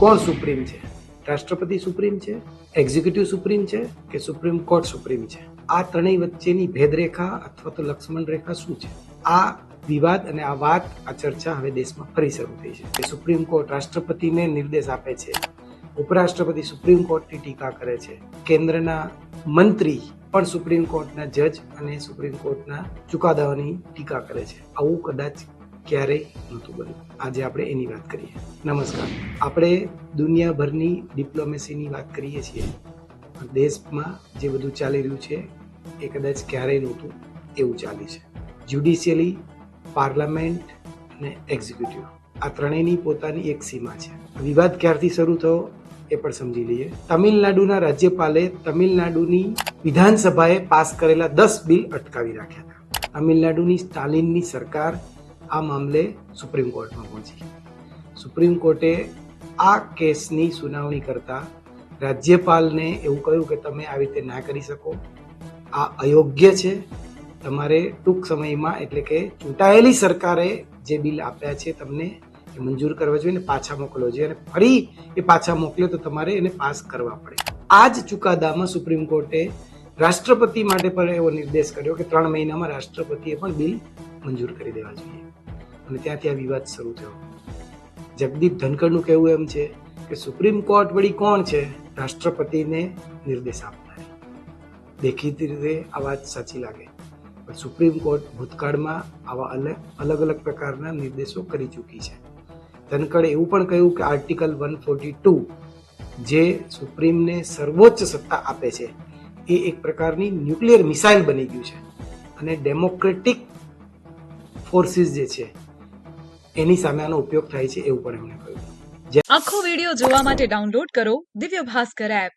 કોણ સુપ્રીમ છે? રાષ્ટ્રપતિ સુપ્રીમ છે? એક્ઝિક્યુટિવ સુપ્રીમ છે કે સુપ્રીમ કોર્ટ સુપ્રીમ છે? આ ત્રણેય વચ્ચેની ભેદરેખા અથવા તો લક્ષ્મણ રેખા શું છે? આ વિવાદ અને આ વાત, આ ચર્ચા હવે દેશમાં ફરી શરૂ થઈ છે કે સુપ્રીમ કોર્ટ રાષ્ટ્રપતિને નિર્દેશ આપે છે. ઉપરાષ્ટ્રપતિ સુપ્રીમ કોર્ટની ટીકા કરે છે. કેન્દ્રના મંત્રી પણ સુપ્રીમ કોર્ટના જજ અને સુપ્રીમ કોર્ટના ચુકાદાઓની ટીકા કરે છે. આવું કદાચ ક્યારેય નહોતું બન્યું. આજે આપણે એની વાત કરીએ. નમસ્કાર. આપણે દુનિયાભરની ડિપ્લોમેસીની વાત કરીએ છીએ. દેશમાં જે બધું ચાલી રહ્યું છે, એ કદાચ ક્યારેય નહોતું, એવું ચાલે છે. જ્યુડિશિયલી, પાર્લામેન્ટ અને એક્ઝિક્યુટિવ. આ ત્રણેયની પોતાની એક સીમા છે. વિવાદ ક્યારથી શરૂ થયો, એ પણ સમજી લઈએ. તમિલનાડુના રાજ્યપાલે તમિલનાડુની વિધાનસભાએ પાસ કરેલા દસ બિલ અટકાવી રાખ્યા હતા. તમિલનાડુની સ્ટાલિનની સરકાર આ મામલે સુપ્રીમ કોર્ટમાં પહોંચી. સુપ્રીમ કોર્ટે આ કેસની સુનાવણી કરતા રાજ્યપાલને એવું કહ્યું કે તમે આવી રીતે ના કરી શકો. આ અયોગ્ય છે. તમારે ટૂંક સમયમાં એટલે કે ચૂંટાયેલી સરકારે જે બિલ આપ્યા છે તમને એ મંજૂર કરવા જોઈએ અને પાછા મોકલવો જોઈએ અને ફરી એ પાછા મોકલ્યો તો તમારે એને પાસ કરવા પડે. આ જ ચુકાદામાં સુપ્રીમ કોર્ટે રાષ્ટ્રપતિ માટે પણ એવો નિર્દેશ કર્યો કે ત્રણ મહિનામાં રાષ્ટ્રપતિએ પણ બિલ મંજૂર કરી દેવા જોઈએ. અને ત્યાં ત્યાં વિવાદ શરૂ થયો. જગદીપ ધનકરનું કહેવું એમ છે કે સુપ્રીમ કોર્ટ વળી કોણ છે? રાષ્ટ્રપતિને નિર્દેશ આપનારી. દેખીતી રીતે આ વાત સાચી લાગે. પણ સુપ્રીમ કોર્ટ ભૂતકાળમાં આવા અલગ અલગ અલગ પ્રકારના નિર્દેશો કરી ચૂકી છે. ધનકડે એવું પણ કહ્યું કે આર્ટિકલ વન ફોર્ટી ટુ જે સુપ્રીમને સર્વોચ્ચ સત્તા આપે છે, એ એક પ્રકારની ન્યુક્લિયર મિસાઇલ બની ગયું છે. અને ડેમોક્રેટિક ફોર્સિસ જે છે એની સામે આનો ઉપયોગ થાય છે એવું પણ એમણે કહ્યું. આખો વીડિયો જોવા માટે ડાઉનલોડ કરો દિવ્ય ભાસ્કર એપ